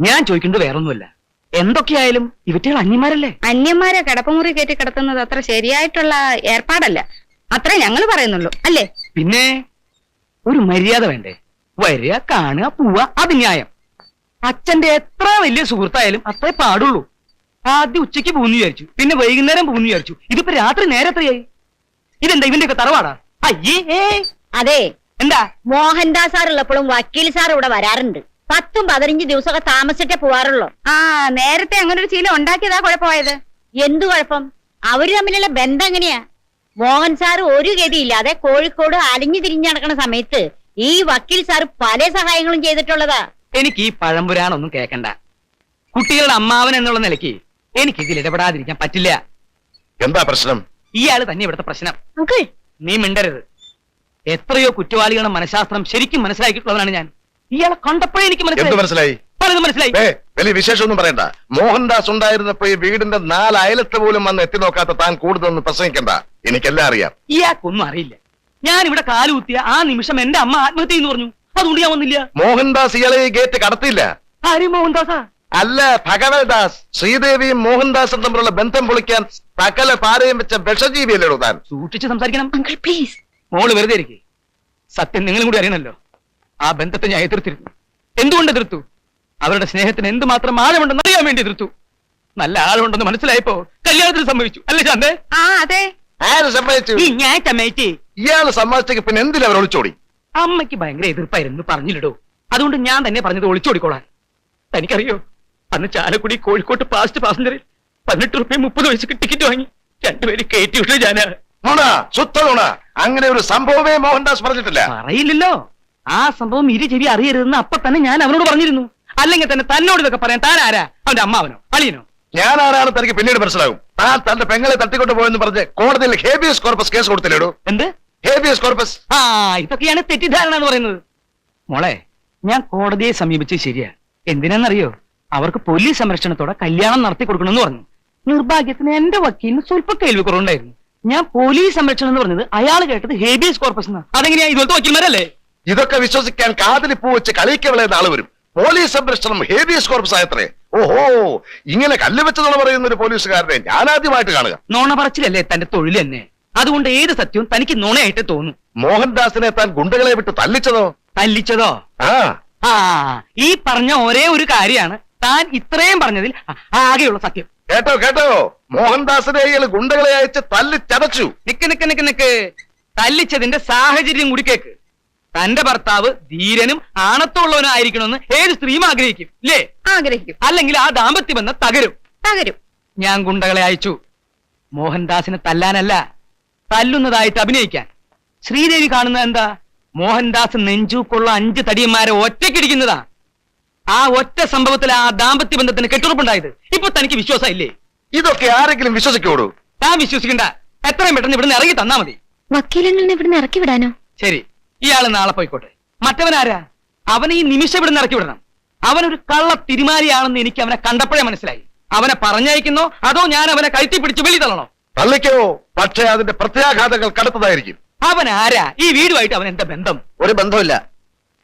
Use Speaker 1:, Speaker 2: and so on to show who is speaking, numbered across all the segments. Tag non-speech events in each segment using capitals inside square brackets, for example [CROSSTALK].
Speaker 1: ഞാൻ ചോദിക്കുന്നത് വേറൊന്നുമല്ല. എന്തൊക്കെയായാലും ഇവറ്റകൾ അന്യന്മാരല്ലേ?
Speaker 2: അന്യന്മാരെ കിടപ്പുമുറി കയറ്റി കിടത്തുന്നത് അത്ര ശരിയായിട്ടുള്ള ഏർപ്പാടല്ല. അത്ര ഞങ്ങൾ പറയുന്നുള്ളൂ അല്ലേ?
Speaker 1: പിന്നെ ഒരു മര്യാദ വേണ്ടേ? വരിക കാണുക പോവുക അത് ന്യായം. അച്ഛന്റെ എത്ര വലിയ സുഹൃത്തായാലും അത്രേ പാടുള്ളൂ. ആദ്യം ഉച്ചയ്ക്ക് പോകുന്നു വിചാരിച്ചു പിന്നെ വൈകുന്നേരം പോകുന്നു വിചാരിച്ചു. ഇതിപ്പോ രാത്രി നേരെ എത്രയായി? ഇതെന്താ ഇവന്റെ ഒക്കെ തറവാടാ? അയ്യേ
Speaker 3: അതെ.
Speaker 1: എന്താ?
Speaker 3: മോഹൻദാസ് സാർ ഉള്ളപ്പോഴും വക്കീൽ സാർ ഇവിടെ വരാറുണ്ട്. പത്തും പതിനഞ്ച് ദിവസമൊക്കെ താമസിച്ചിട്ടേ പോവാറുള്ളൂ.
Speaker 2: ആ നേരത്തെ അങ്ങനെ ഒരു ശീലം ഉണ്ടാക്കിയതാ കുഴപ്പമായത്.
Speaker 3: എന്തു കുഴപ്പം? അവർ തമ്മിലുള്ള ബന്ധം എങ്ങനെയാ? മോഹൻ സാർ ഒരു ഗതിയില്ലാതെ കോഴിക്കോട് അലിഞ്ഞു തിരിഞ്ഞു നടക്കുന്ന സമയത്ത് ഈ വക്കീൽ സാർ പല സഹായങ്ങളും ചെയ്തിട്ടുള്ളതാ.
Speaker 1: എനിക്ക് ഈ പഴംപുരാണൊന്നും കേക്കണ്ട. കുട്ടികളുടെ അമ്മാവൻ എന്നുള്ള നിലയ്ക്ക് എനിക്ക് ഇതിൽ ഇടപെടാതിരിക്കാൻ പറ്റില്ല.
Speaker 4: എന്താ പ്രശ്നം?
Speaker 1: ഇയാൾ തന്നെ ഇവിടുത്തെ പ്രശ്നം.
Speaker 3: അങ്കിൾ.
Speaker 1: നീ മിണ്ടരുത്. എത്രയോ കുറ്റവാളികളുടെ മനഃശാസ്ത്രം ശരിക്കും മനസ്സിലാക്കിയിട്ടുള്ളവനാണ് ഞാൻ. ഇയാളെ കണ്ടപ്പോഴേ എനിക്ക്
Speaker 4: എന്ത്
Speaker 1: മനസ്സിലായി?
Speaker 4: മനസ്സിലായി
Speaker 1: പലതും മനസ്സിലായി.
Speaker 4: ഏ വലിയ വിശേഷമൊന്നും പറയണ്ട. മോഹൻദാസ് ഉണ്ടായിരുന്നപ്പോ ഈ വീടിന്റെ നാല് അയലത്ത് പോലും വന്ന് എത്തി നോക്കാത്ത താൻ കൂടുതലൊന്നും പ്രസംഗിക്കണ്ട. എനിക്കെല്ലാം അറിയാം.
Speaker 1: ഇയാൾക്കൊന്നും അറിയില്ല. ഞാൻ ഇവിടെ കാലുകുത്തിയ ആ നിമിഷം എന്റെ അമ്മ ആത്മഹത്യ എന്ന് പറഞ്ഞു. അതുകൊണ്ട് ഞാൻ വന്നില്ല.
Speaker 4: മോഹൻദാസ് ഇയാളെ ഈ ഗേറ്റ് കടത്തില്ല
Speaker 1: ആരും മോഹൻദാസാ?
Speaker 4: അല്ല ഭഗവൽദാസ്. ശ്രീദേവിയും മോഹൻദാസും തമ്മിലുള്ള ബന്ധം പൊളിക്കാൻ സകല പാരയും വെച്ച വിഷജീവിയല്ലേടോ താൻ?
Speaker 1: സൂക്ഷിച്ച് സംസാരിക്കണം.
Speaker 3: അങ്കിൾ പ്ലീസ്
Speaker 1: മോൾ വെറുതെ ഇരിക്കേ. സത്യം നിങ്ങളും കൂടി അറിയണല്ലോ. ആ ബന്ധത്തെ ഞാൻ എതിർത്തിരുന്നു. എന്തുകൊണ്ട് എതിർത്തു? അവരുടെ സ്നേഹത്തിന് എന്തുമാത്രം ആഴമുണ്ടെന്ന് അറിയാൻ വേണ്ടി എതിർത്തു. നല്ല ആഴമുണ്ടെന്ന് മനസ്സിലായപ്പോ കല്യാണത്തിന് സംഭവിച്ചു അല്ലേ ശാന്തേ?
Speaker 2: ആ അതെ.
Speaker 4: ആര് സമ്മതിച്ചു?
Speaker 1: ഈ ഞാൻ ചമയറ്റി
Speaker 4: ഇയാൾ സമ്മതിച്ചെങ്കിൽ പിന്നെ എന്തിനാ അവർ ഒളിച്ചോടി?
Speaker 1: അമ്മയ്ക്ക് ഭയങ്കര എതിർപ്പായിരുന്നു പറഞ്ഞില്ലടോ. അതുകൊണ്ട് ഞാൻ തന്നെ പറഞ്ഞത് ഒളിച്ചോടിക്കോളാൻ. തനിക്കറിയോ? അന്ന് ചാലക്കുടി കോഴിക്കോട്ട് പാസ്റ്റ് പാസഞ്ചറിൽ പതിനെട്ട് റുപ്യ മുപ്പത് വയസ്സ് ടിക്കറ്റ് വാങ്ങി. രണ്ടുപേര് കയറ്റി വിട്ടു ഞാൻ
Speaker 4: നുണ ശുദ്ധ നുണ. അങ്ങനെ ഒരു സംഭവമേ മോഹൻദാസ് പറഞ്ഞിട്ടില്ല.
Speaker 1: പറയില്ലല്ലോ. ആ സംഭവം ഇരു ചെവി അറിയരുതെന്ന് അപ്പൊ തന്നെ ഞാൻ അവനോട് പറഞ്ഞിരുന്നു. അല്ലെങ്കിൽ തന്നെ തന്നോട് ഇതൊക്കെ പറയാൻ താൻ ആരാ? അവന്റെ അമ്മാവനോ അളിയനോ?
Speaker 4: ഞാൻ ആരാണ് തനിക്ക് പിന്നീട് മനസ്സിലാകും. താൻ തന്റെ പെങ്ങളെ തട്ടിക്കൊണ്ട് പോയെന്ന് പറഞ്ഞ് കോടതിയിൽ ഹേബിയസ് കോർപ്പസ് കേസ് കൊടുത്തില്ലേടോ?
Speaker 1: എന്ത്?
Speaker 4: Habeas corpus.
Speaker 1: ആ ഇതൊക്കെയാണ് തെറ്റിദ്ധാരണ എന്ന് പറയുന്നത്. മോളെ ഞാൻ കോടതിയെ സമീപിച്ച് ശരിയാ. എന്തിനാന്നറിയോ അവർക്ക് പോലീസ് സംരക്ഷണത്തോടെ കല്യാണം നടത്തി കൊടുക്കണമെന്ന് പറഞ്ഞു. നിർഭാഗ്യത്തിന് എന്റെ വക്കീലിന് സ്വല്പ കേൾവി കുറവുണ്ടായിരുന്നു ഞാൻ പോലീസ് സംരക്ഷണം എന്ന് പറഞ്ഞത് അയാൾ കേട്ടത് ഹേബിയസ് കോർപ്പസ് എന്നാ അതെങ്ങനെയാ ഇതുപോലത്തെ വക്കീൽമാരല്ലേ?
Speaker 4: ഇതൊക്കെ വിശ്വസിക്കാൻ കാതിലി പൂ വെച്ച് കളിക്കവളെ നാളെ വരും. പോലീസ് സംരക്ഷണം ഹേബിയസ് കോർപ്പസ് ആയത്രേ. ഓഹോ ഇങ്ങനെ കല്ല് വെച്ചതെന്ന് പറയുന്ന ഒരു പോലീസുകാരനെ ഞാൻ ആദ്യമായിട്ട് കാണുക.
Speaker 1: നോണ പറച്ചിലല്ലേ തന്റെ തൊഴിൽ തന്നെ? അതുകൊണ്ട് ഏത് സത്യവും തനിക്ക് നോണയായിട്ട് തോന്നും.
Speaker 4: മോഹൻദാസിനെ താൻ ഗുണ്ടകളെ വിട്ട് തല്ലിച്ചതോ?
Speaker 1: തല്ലിച്ചതോ?
Speaker 4: ആ.
Speaker 1: ആ ഈ പറഞ്ഞ ഒരേ ഒരു കാര്യമാണ് താൻ ഇത്രയും പറഞ്ഞതിൽ ആ- ആകെയുള്ള സത്യം.
Speaker 4: കേട്ടോ കേട്ടോ. മോഹൻദാസിനെ ഗുണ്ടകളെ അയച്ച് തല്ലിച്ചതച്ചു.
Speaker 1: നിക്ക് നിക്ക് നിക്ക് നിക്ക്. തല്ലിച്ചതിന്റെ സാഹചര്യം കൂടി കേക്ക്. തന്റെ ഭർത്താവ് ധീരനും ആണത്തുള്ളവനും ആയിരിക്കണമെന്ന് ഏത് സ്ത്രീയും ആഗ്രഹിക്കും ഇല്ലേ?
Speaker 2: ആഗ്രഹിക്കും.
Speaker 1: അല്ലെങ്കിൽ ആ ദാമ്പത്യ ബന്ധം തകരും.
Speaker 2: തകരും.
Speaker 1: ഞാൻ ഗുണ്ടകളെ അയച്ചു. മോഹൻദാസിനെ തല്ലാനല്ല തല്ലുന്നതായിട്ട് അഭിനയിക്കാൻ. ശ്രീദേവി കാണുന്നത് എന്താ? മോഹൻദാസ് നെഞ്ചൂക്കുള്ള അഞ്ച് തടിയന്മാരെ ഒറ്റക്കിടിക്കുന്നതാ ആ ഒറ്റ സംഭവത്തിൽ ആ ദാമ്പത്യ ബന്ധത്തിന് കെട്ടുറപ്പുണ്ടായത്. ഇപ്പൊ തനിക്ക് വിശ്വാസം ഇല്ലേ
Speaker 4: ഇതൊക്കെ ആരെങ്കിലും വിശ്വസിക്കോളൂ
Speaker 1: ഞാൻ വിശ്വസിക്കണ്ട. എത്രയും പെട്ടെന്ന് ഇവിടുന്ന് ഇറങ്ങി തന്നാ മതി.
Speaker 3: വക്കീലങ്ങളിൽ ഇവിടുന്ന് ഇറക്കി വിടാനോ?
Speaker 1: ശരി. ഇയാൾ നാളെ പോയിക്കോട്ടെ. മറ്റവനാരാ? അവനെ ഈ നിമിഷം ഇവിടെ ഇറക്കി വിടണം. അവനൊരു കള്ള തിരുമാലിയാണെന്ന് എനിക്ക് അവനെ കണ്ടപ്പോഴേ മനസ്സിലായി. അവനെ പറഞ്ഞയക്കുന്നോ അതോ ഞാൻ അവനെ കഴുത്തി പിടിച്ച് വെളി തള്ളണോ?
Speaker 4: തള്ളിക്കോ? പക്ഷേ അതിന്റെ പ്രത്യാഘാതങ്ങൾ കടുത്തതായിരിക്കും.
Speaker 1: അവൻ ആരാ ഈ വീടുമായിട്ട് അവൻ എന്താ ബന്ധം?
Speaker 5: ഒരു ബന്ധമില്ല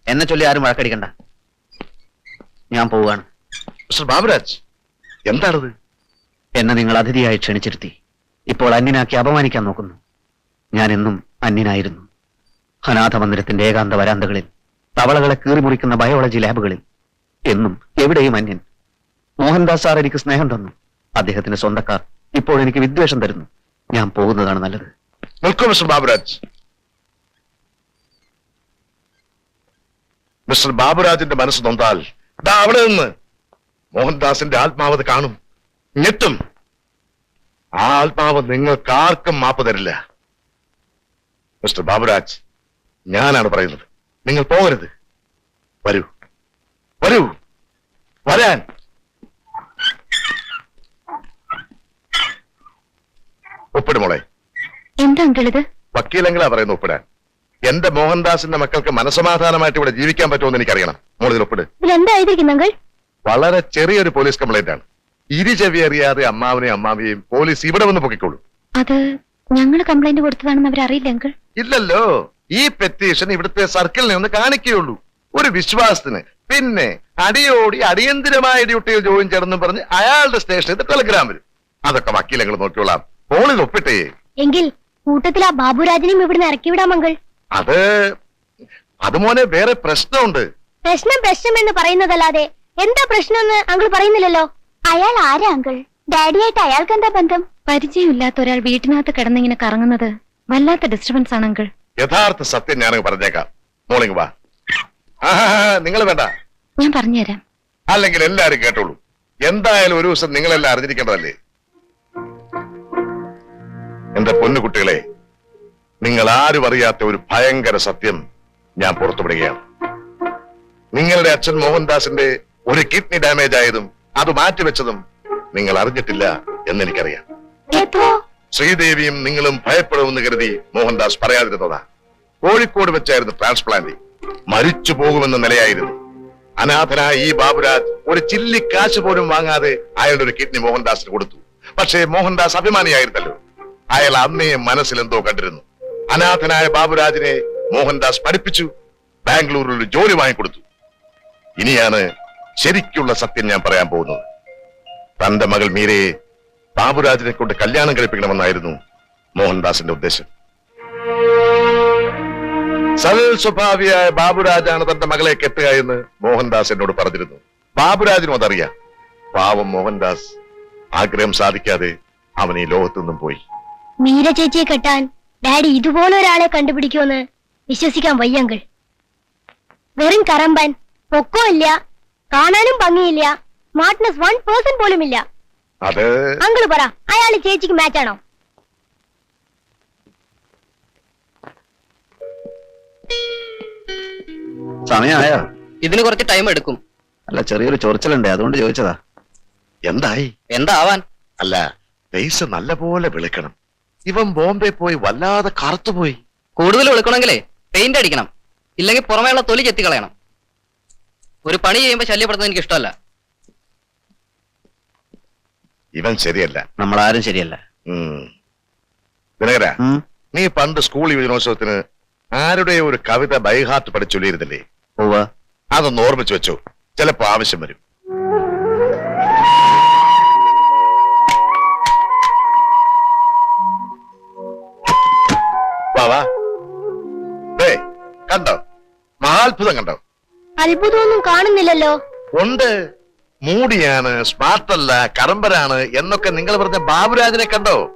Speaker 5: എന്നെ ചൊല്ലി ആരും വഴക്കടിക്കണ്ട. ഞാൻ പോവുകയാണ്.
Speaker 4: മിസ്റ്റർ ബാബുരാജ് എന്താണത്?
Speaker 5: എന്നെ നിങ്ങൾ അതിഥിയായി ക്ഷണിച്ചിരുത്തി. ഇപ്പോൾ അന്യനാക്കി അപമാനിക്കാൻ നോക്കുന്നു. ഞാൻ എന്നും അന്യനായിരുന്നു. അനാഥ മന്ദിരത്തിന്റെ ഏകാന്ത വരാന്തകളിൽ തവളകളെ കീറിമുറിക്കുന്ന ബയോളജി ലാബുകളിൽ എന്നും എവിടെയും അന്യൻ. മോഹൻദാസ് സാർ എനിക്ക് സ്നേഹം തന്നു. അദ്ദേഹത്തിന്റെ സ്വന്തക്കാർ ഇപ്പോൾ എനിക്ക് വിദ്വേഷം തരുന്നു. ഞാൻ പോകുന്നതാണ് നല്ലത്.
Speaker 4: മിസ്റ്റർ ബാബുരാജ്. മിസ്റ്റർ ബാബുരാജിന്റെ മനസ്സ് നൊന്താൽ ദാ അവിടെ നിന്ന് മോഹൻദാസിന്റെ ആത്മാവത് കാണും. ഞെട്ടും. ആ ആത്മാവ് നിങ്ങൾക്കാർക്കും മാപ്പ് തരില്ല. മിസ്റ്റർ ബാബുരാജ് ഞാനാണ് പറയുന്നത്. നിങ്ങൾ പോകരുത്. വരൂ. വരൂ. വരാൻ. ഒപ്പിടുമോളെ
Speaker 3: എന്താ അങ്കിൾ ഇത്?
Speaker 4: വക്കീലെങ്കിലാ പറയുന്നു ഒപ്പിടാൻ. എന്റെ മോഹൻദാസിന്റെ മക്കൾക്ക് മനസമാധാനമായിട്ട് ഇവിടെ ജീവിക്കാൻ പറ്റുമെന്ന് എനിക്കറിയണം. മോളിൽ ഒപ്പിട്.
Speaker 3: അങ്കിൾ?
Speaker 4: വളരെ ചെറിയൊരു പോലീസ് കംപ്ലൈന്റ് ആണ്. ഇരി ചെവി അറിയാതെ അമ്മാവനെയും അമ്മാവിയെയും പോലീസ് ഇവിടെ വന്ന് പൊക്കിക്കോളൂ.
Speaker 3: അത് ഞങ്ങൾ കംപ്ലൈന്റ് കൊടുത്തതാണെന്ന് അവരറിയില്ല അങ്കിൾ?
Speaker 4: ഇല്ലല്ലോ. ഈ പെറ്റീഷൻ ഇവിടുത്തെ സർക്കിളിനെ ഒന്ന് കാണിക്കുകയുള്ളൂ. ഒരു വിശ്വാസത്തിന്. പിന്നെ അടിയോടി അടിയന്തിരമായ ഡ്യൂട്ടിയിൽ ജോയിൻ ചെയ്യണമെന്ന് പറഞ്ഞ് അയാളുടെ സ്റ്റേഷനിൽ ടെലഗ്രാം വരും. അതൊക്കെ വക്കീലങ്ങൾ നോക്കിയോളാം ഫോണിൽ ഒപ്പിട്ടേ.
Speaker 6: എങ്കിൽ കൂട്ടത്തിൽ ആ ബാബുരാജിനെയും ഇവിടുന്ന് ഇറക്കി വിടാം അങ്കിൾ
Speaker 4: അത് അത് മോനെ വേറെ പ്രശ്നമുണ്ട്.
Speaker 6: പ്രശ്നം പ്രശ്നം എന്ന് പറയുന്നതല്ലാതെ എന്താ പ്രശ്നമെന്ന് അങ്കിൾ പറയുന്നില്ലല്ലോ? അയാൾ ആരാ അങ്കിൾ? ഡാഡിയായിട്ട് അയാൾക്ക് എന്താ ബന്ധം?
Speaker 2: പരിചയമില്ലാത്ത ഒരാൾ വീട്ടിനകത്ത് കിടന്നിങ്ങനെ കറങ്ങുന്നത് വല്ലാത്ത ഡിസ്റ്റർബൻസ് ആണ് അങ്കിൾ.
Speaker 4: യഥാർത്ഥ സത്യം ഞാനങ്ങ് പറഞ്ഞേക്കാം. മോളിങ് വാ. നിങ്ങൾ വേണ്ട.
Speaker 2: ഞാൻ പറഞ്ഞുതരാം.
Speaker 4: അല്ലെങ്കിൽ എല്ലാരും കേട്ടോളൂ. എന്തായാലും ഒരു ദിവസം നിങ്ങളെല്ലാം അറിഞ്ഞിരിക്കേണ്ടതല്ലേ? എന്റെ പൊന്നുകുട്ടികളെ നിങ്ങൾ ആരും അറിയാത്ത ഒരു ഭയങ്കര സത്യം ഞാൻ പുറത്തുവിടുകയാണ്. നിങ്ങളുടെ അച്ഛൻ മോഹൻദാസിന്റെ ഒരു കിഡ്നി ഡാമേജ് ആയതും അത് മാറ്റിവെച്ചതും നിങ്ങൾ അറിഞ്ഞിട്ടില്ല എന്നെനിക്കറിയാം. ശ്രീദേവിയും നിങ്ങളും ഭയപ്പെടുമെന്ന് കരുതി മോഹൻദാസ് പറയാതിരുന്നതാ. കോഴിക്കോട് വെച്ചായിരുന്നു ട്രാൻസ്പ്ലാന്റ് മരിച്ചു പോകുമെന്ന നിലയായിരുന്നു. അനാഥനായ ഈ ബാബുരാജ് ഒരു ചില്ലി കാശ് പോലും വാങ്ങാതെ അയാളുടെ ഒരു കിഡ്നി മോഹൻദാസിന് കൊടുത്തു. പക്ഷേ മോഹൻദാസ് അഭിമാനിയായിരുന്നല്ലോ. അയാൾ അമ്മയെ മനസ്സിൽ എന്തോ കണ്ടിരുന്നു. അനാഥനായ ബാബുരാജിനെ മോഹൻദാസ് പഠിപ്പിച്ചു ബാംഗ്ലൂരിൽ ഒരു ജോലി വാങ്ങിക്കൊടുത്തു. ഇനിയാണ് ശരിക്കുള്ള സത്യം ഞാൻ പറയാൻ പോകുന്നത്. തന്റെ മകൾ മീരയെ ബാബുരാജിനെ കൊണ്ട് കല്യാണം കഴിപ്പിക്കണമെന്നായിരുന്നു മോഹൻദാസിന്റെ ഉദ്ദേശം. സൽ സ്വഭാവിയായ ബാബുരാജാണ് തന്റെ മകളെ കെട്ടുക എന്ന് മോഹൻദാസ് എന്നോട് പറഞ്ഞിരുന്നു. ബാബുരാജിനും അതറിയാം. പാവം മോഹൻദാസ് ആഗ്രഹം സാധിക്കാതെ അവൻ ഈ ലോകത്തുനിന്നും പോയി.
Speaker 6: മീര ചേച്ചിയെ കെട്ടാൻ ഡാഡി ഇതുപോലെ ഒരാളെ കണ്ടുപിടിക്കുമെന്ന് വിശ്വസിക്കാൻ വയ്യങ്കിൾ. വെറും കറമ്പൻ പൊക്കോ ഇല്ല കാണാനും ഭംഗിയില്ല സ്മാർട്ട്നെസ് വൺ പേഴ്സൺ പോലും ഇല്ല
Speaker 4: അത്
Speaker 6: അങ്കിൾ പറ അയാൾ ചേച്ചിക്ക് മാച്ചാണോ
Speaker 5: സമയമായോ
Speaker 1: ഇതിന് കുറച്ച് ടൈം എടുക്കും.
Speaker 5: അല്ല ചെറിയൊരു ചൊറിച്ചലുണ്ട്. അതുകൊണ്ട് ചോദിച്ചതാ.
Speaker 4: എന്തായി?
Speaker 1: എന്താവാൻ?
Speaker 4: അല്ല പൈസ നല്ലപോലെ വിളിക്കണം. ഇവൻ ബോംബെ പോയി വല്ലാതെ കറുത്തുപോയി.
Speaker 1: കൂടുതൽ വിളിക്കണമെങ്കിലേ പെയിന്റ് അടിക്കണം. ഇല്ലെങ്കിൽ പുറമേയുള്ള തൊലി ചെത്തി കളയണം ഒരു പണി ചെയ്യുമ്പോ ശല്യപ്പെടുന്നത് എനിക്ക് ഇഷ്ടമല്ല.
Speaker 4: ഇവൻ ശരിയല്ല.
Speaker 5: നമ്മളാരും ആരും ശരിയല്ല.
Speaker 4: ദിനകര നീ പണ്ട് സ്കൂൾ യുവജനോത്സവത്തിന് ആരുടെ ഒരു കവിത ബൈഹാർട്ട് പഠിച്ചൊല്ലിയിരുന്നില്ലേ. അതൊന്ന് ഓർമ്മിച്ചു വെച്ചു. ചിലപ്പോ ആവശ്യം വരും. വാ, വാ. കണ്ടോ? മഹാത്ഭുതം കണ്ടോ?
Speaker 6: അത്ഭുതമൊന്നും കാണുന്നില്ലല്ലോ.
Speaker 4: ഉണ്ട്. മൂടിയാണ് സ്മാർട്ടല്ല കറമ്പരാണ് എന്നൊക്കെ നിങ്ങൾ പറഞ്ഞ ബാബുരാജിനെ കണ്ടോ?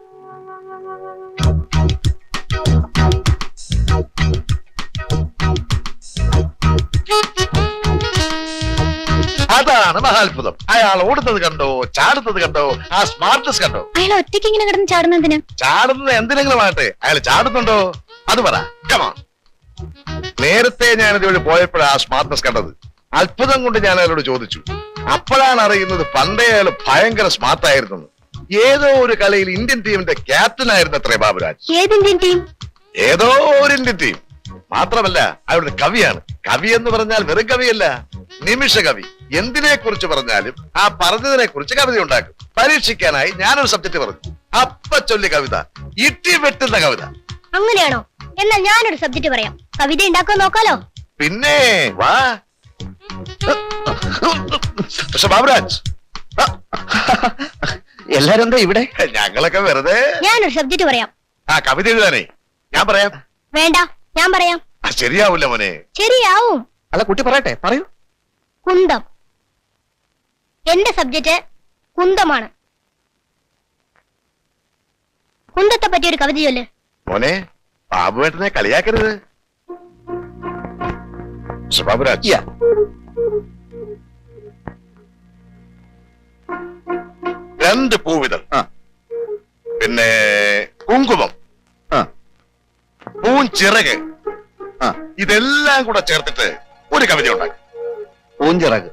Speaker 4: അതാണ് മഹാത്ഭുതം അയാൾ ഓടുന്നത് കണ്ടോ ചാടുന്നത് കണ്ടോ ആ സ്മാർട്ട്നെസ് കണ്ടോ?
Speaker 2: അയാൾ ഒറ്റയ്ക്ക് ഇങ്ങനെ കിടന്ന് ചാടുന്നതിന്
Speaker 4: ചാടുന്നത് എന്തിനെങ്കിലും ആകട്ടെ അയാൾ ചാടുന്നുണ്ടോ? അത് പറ. കമാ നേരത്തെ ഞാൻ ഇതുവഴി പോയപ്പോഴാ ആ സ്മാർട്ട്നെസ് കണ്ടത്. അത്ഭുതം കൊണ്ട് ഞാൻ അയാളോട് ചോദിച്ചു. അപ്പോഴാണ് അറിയുന്നത് പണ്ടേ അയാൾ ഭയങ്കര സ്മാർട്ട് ആയിരുന്നു. ഏതോ ഒരു കളിയിൽ ഇന്ത്യൻ ടീമിന്റെ ക്യാപ്റ്റൻ ആയിരുന്നു അത്രേ ബാബുരാജ്
Speaker 6: ടീം?
Speaker 4: ഏതോ ഒരു ഇന്ത്യൻ ടീം. മാത്രമല്ല അയാളുടെ കവിയാണ്. കവി എന്ന് പറഞ്ഞാൽ വെറും കവിയല്ല നിമിഷ കവി എന്തിനെ കുറിച്ച് പറഞ്ഞാലും ആ പറഞ്ഞതിനെ കുറിച്ച് കവിത ഉണ്ടാക്കും. പരീക്ഷിക്കാനായി ഞാനൊരു സബ്ജക്ട് പറഞ്ഞു. അപ്പ ചൊല്ലി കവിത ഇട്ടി വെട്ടുന്ന കവിത.
Speaker 6: അങ്ങനെയാണോ? എന്നാൽ ഞാനൊരു സബ്ജക്ട് പറയാം. കവിത ഉണ്ടാക്കാൻ നോക്കാലോ?
Speaker 4: പിന്നെ വാ. പക്ഷെ ബാബുരാജ്
Speaker 5: എല്ലാരും എന്താ ഇവിടെ?
Speaker 4: ഞങ്ങളൊക്കെ വെറുതെ.
Speaker 6: ഞാനൊരു സബ്ജക്ട് പറയാം.
Speaker 4: ആ കവിത എഴുതാനേ. ഞാൻ പറയാം.
Speaker 6: വേണ്ട ഞാൻ പറയാം.
Speaker 4: ആ ശരിയാവില്ല മോനെ.
Speaker 6: ശരിയാവും.
Speaker 5: അല്ല കുട്ടി പറയട്ടെ പറയൂ.
Speaker 6: കുന്തം. എന്റെ സബ്ജക്റ്റ് കുന്തമാണ്. കുന്തത്തെ പറ്റി ഒരു കവിത ചൊല്ല്.
Speaker 4: മോനെ ബാബുവേട്ടനെ കളിയാക്കരുത്. ബാബുരാജ് രണ്ട് പൂവിതൾ. പിന്നെ കുങ്കുമം.
Speaker 5: പൂൻ
Speaker 4: പൂഞ്ചിറക്
Speaker 5: ആ.
Speaker 4: ഇതെല്ലാം കൂടെ ചേർത്തിട്ട് ഒരു കവിത ഉണ്ടാക്കും.
Speaker 5: പൂഞ്ചിറക്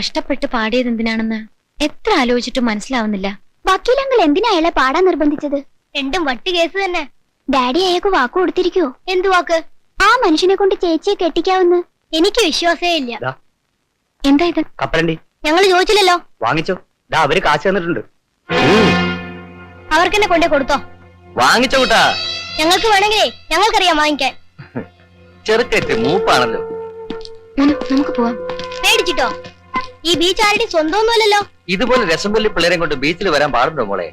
Speaker 2: കഷ്ടപ്പെട്ട് പാടിയത് എന്തിനാണെന്ന് എത്ര ആലോചിച്ചിട്ടും മനസ്സിലാവുന്നില്ല.
Speaker 6: വക്കീലങ്ങൾ എന്തിനാ അയാളെ പാടാൻ നിർബന്ധിച്ചത്? രണ്ടും വട്ടി കേസ് തന്നെ. ഡാഡി അയാൾക്ക് വാക്ക് കൊടുത്തിരിക്കോ? എന്ത് വാക്ക്? ആ മനുഷ്യനെ കൊണ്ട് ചേച്ചിയെ കെട്ടിക്കാവുന്ന് എനിക്ക് വിശ്വാസേ ഇല്ല.
Speaker 2: എന്താ ഇത്?
Speaker 1: കപ്പലണ്ടി.
Speaker 6: ഞങ്ങൾ ചോദിച്ചില്ലല്ലോ.
Speaker 1: വാങ്ങിച്ചോ. ദാ അവർ കാശ് തന്നിട്ടുണ്ട്.
Speaker 6: അവർക്ക് കൊണ്ട് കൊണ്ടേ കൊടുത്തോ.
Speaker 7: വാങ്ങിച്ചോ കൂട്ടാ.
Speaker 6: ഞങ്ങൾക്ക് വേണമെങ്കിലേ ഞങ്ങൾക്കറിയാം വാങ്ങിക്കാൻ.
Speaker 7: ചെറുക്കറ്റ് മൂപ്പാണല്ലോ.
Speaker 6: നമുക്ക് പോവാം. പേടിച്ചിട്ടോ? ഈ ബീച്ച് ആരുടെ സ്വന്തമൊന്നുമല്ലല്ലോ.
Speaker 7: ഇതുപോലെ രസം കൊല്ലി പിള്ളേരെ കൊണ്ട് ബീച്ചിൽ വരാൻ പാടുണ്ടോ മോളെ?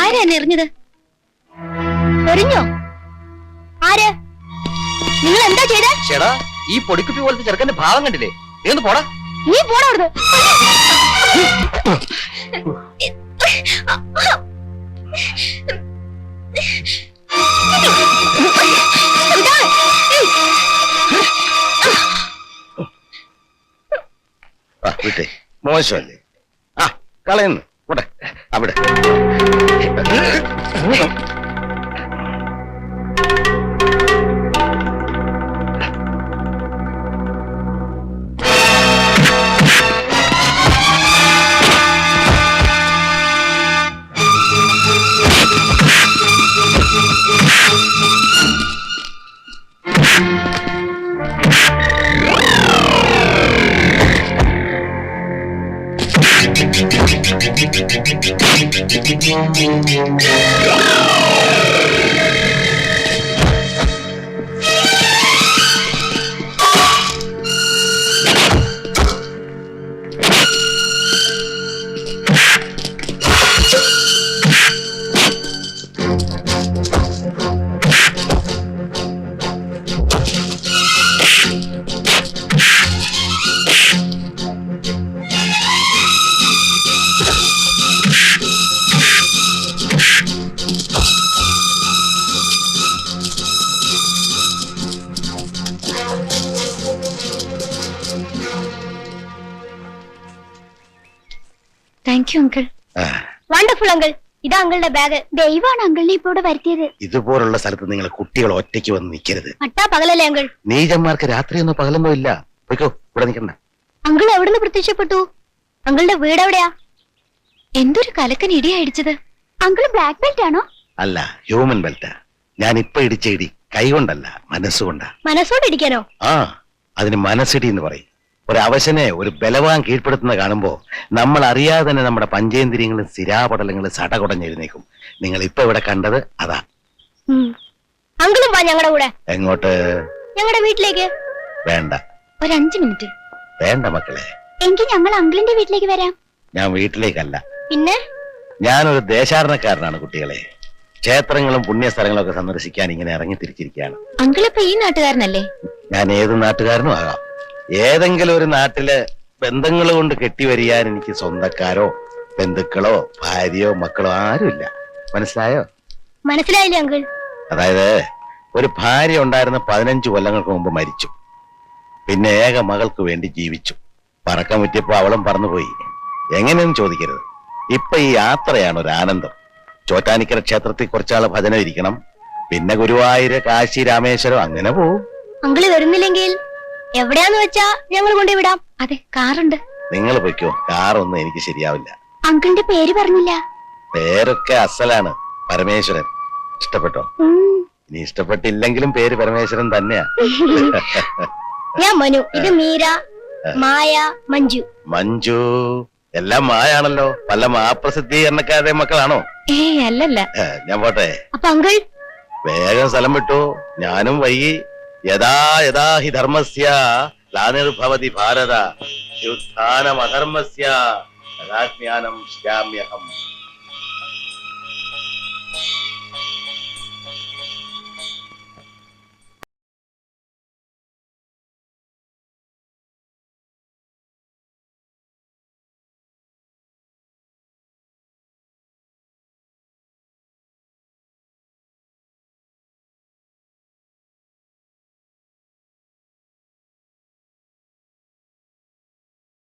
Speaker 6: ആരാ എന്നെ എറിഞ്ഞത്? എറിഞ്ഞോ? ആര്? നിങ്ങൾ എന്താ ചെയ്തേ?
Speaker 7: ചേടാ ഈ പൊടിക്കുപ്പി പോലത്തെ ചെറുക്കന്റെ ഭാവം കണ്ടില്ലേ? നീ ഒന്ന് പോടാ.
Speaker 6: നീ പോടാ അവിടുന്ന്.
Speaker 8: വിട്ടേ. മോശമല്ലേ? ആ കളയുന്നു. കൂടെ. അവിടെ.
Speaker 2: അങ്കിൾ?
Speaker 6: Wonderful uncle. ഇതാ അങ്കിളുടെ ബാഗ് ദൈവമാണ് അങ്കിളിനെ ഇപ്പൊ ഇവിടെ വരുത്തിയത്.
Speaker 8: ഇതുപോലുള്ള സ്ഥലത്ത് നിങ്ങൾ കുട്ടികൾ ഒറ്റയ്ക്ക് വന്ന് നിൽക്കരുത്.
Speaker 6: അട്ടാ പകലല്ലേ അങ്കിൾ?
Speaker 8: നീചന്മാർക്ക് രാത്രിയൊന്നും പകലൊന്നും ഇല്ല പോയിക്കോ ഇവിടെ നിൽക്കണ്ട.
Speaker 6: അങ്കിൾ എവിടുന്ന് പ്രത്യക്ഷപ്പെട്ടു? അങ്കിളുടെ വീട് എവിടെയാ?
Speaker 2: എന്തൊരു കലക്കൻ ഇടിയാ ഇടിച്ചത്. അങ്കിൾ ബ്ലാക്ക് ബെൽറ്റ് ആണോ?
Speaker 8: അല്ല ഹ്യൂമൻ ബെൽറ്റാ ഞാൻ ഇപ്പൊ ഇടിച്ച ഇടി കൈകൊണ്ടല്ല മനസ്സുകൊണ്ടാ.
Speaker 6: മനസ്സോടെ ഇടിക്കാനോ?
Speaker 8: ആ അതിന് മനസ്സിടി എന്ന് പറയും. ഒരു അവശനെ ഒരു ബലവാൻ കീഴ്പ്പെടുത്തുന്ന കാണുമ്പോ നമ്മൾ അറിയാതെ തന്നെ നമ്മുടെ പഞ്ചേന്ദ്രിയങ്ങളും സ്ഥിരാപടലങ്ങളും സടകുടഞ്ഞിരുന്നേക്കും നിങ്ങൾ ഇപ്പൊ ഇവിടെ കണ്ടത് അതാ.
Speaker 6: അങ്കിളും വാ ഞങ്ങളുടെ കൂടെ.
Speaker 8: എങ്ങോട്ട്?
Speaker 6: ഞങ്ങളുടെ വീട്ടിലേക്ക്.
Speaker 8: വേണ്ട.
Speaker 2: ഒരു അഞ്ചു മിനിറ്റ്.
Speaker 8: വേണ്ട മക്കളെ.
Speaker 2: എങ്കിൽ ഞങ്ങൾ അങ്കിളിന്റെ വീട്ടിലേക്ക് വരാം.
Speaker 8: ഞാൻ വീട്ടിലേക്കല്ല.
Speaker 6: പിന്നെ?
Speaker 8: ഞാനൊരു ദേശാടനക്കാരനാണ് കുട്ടികളെ. ക്ഷേത്രങ്ങളും പുണ്യസ്ഥലങ്ങളും ഒക്കെ സന്ദർശിക്കാൻ ഇങ്ങനെ ഇറങ്ങി തിരിച്ചിരിക്കുകയാണ്
Speaker 2: അങ്കിളിപ്പോ ഈ നാട്ടുകാരനല്ലേ?
Speaker 8: ഞാൻ ഏത് നാട്ടുകാരനും ആകാം. ഏതെങ്കിലും ഒരു നാട്ടിലെ ബന്ധങ്ങൾ കൊണ്ട് കെട്ടി വരിയാൻ എനിക്ക് സ്വന്തക്കാരോ ബന്ധുക്കളോ ഭാര്യയോ മക്കളോ ആരുമില്ല. മനസ്സിലായോ?
Speaker 6: മനസ്സിലായില്ലേ അങ്കിൾ?
Speaker 8: അതായത് ഒരു ഭാര്യ ഉണ്ടായിരുന്ന പതിനഞ്ച് കൊല്ലങ്ങൾക്ക് മുമ്പ് മരിച്ചു. പിന്നെ ഏക മകൾക്ക് വേണ്ടി ജീവിച്ചു. പറക്കം പറ്റിയപ്പോ അവളും പറന്നുപോയി. എങ്ങനെയൊന്നും ചോദിക്കരുത്. ഇപ്പൊ ഈ യാത്രയാണ് ഒരു ആനന്ദം. ചോറ്റാനിക്കര ക്ഷേത്രത്തിൽ കുറച്ചാൾ ഭജന ഇരിക്കണം. പിന്നെ ഗുരുവായൂര് കാശി രാമേശ്വരം അങ്ങനെ പോവും.
Speaker 6: അങ്കിൾ വരുന്നില്ലെങ്കിൽ എവിടെയാന്ന് വെച്ചാ ഞങ്ങൾ കൊണ്ടുവിടാം
Speaker 2: അതെ കാറുണ്ട്.
Speaker 8: നിങ്ങൾ പൊയ്ക്കോ. കാറൊന്നും എനിക്ക് ശരിയാവില്ല.
Speaker 2: അങ്കിളിന്റെ പേര് പറഞ്ഞില്ല.
Speaker 8: പേരൊക്കെ അസലാണ്. പരമേശ്വരൻ. ഇഷ്ടപ്പെട്ടോ? ഇനി ഇഷ്ടപ്പെട്ടില്ലെങ്കിലും പേര് പരമേശ്വരൻ തന്നെയാ. [LAUGHS]
Speaker 6: ഞാൻ മനു. ഇത് മീര മായ മഞ്ജു.
Speaker 8: മഞ്ജു. എല്ലാം മായാണല്ലോ. പല മാപ്രസിദ്ധീകരണക്കാരുടെ മക്കളാണോ?
Speaker 2: ഏയ് അല്ലല്ല.
Speaker 8: ഞാൻ പോട്ടെ.
Speaker 6: അപ്പൊ അങ്കിൾ?
Speaker 8: വേഗം സ്ഥലം വിട്ടു. ഞാനും വൈകി. യഥാ യഥാ ഹി ധർമ്മസ്യ ഗ്ലാനിർഭവതി ഭാരത യുദ്ധാനമധർമ്മസ്യ തഥാജ്ഞാനം ശ്യാമ്യഹം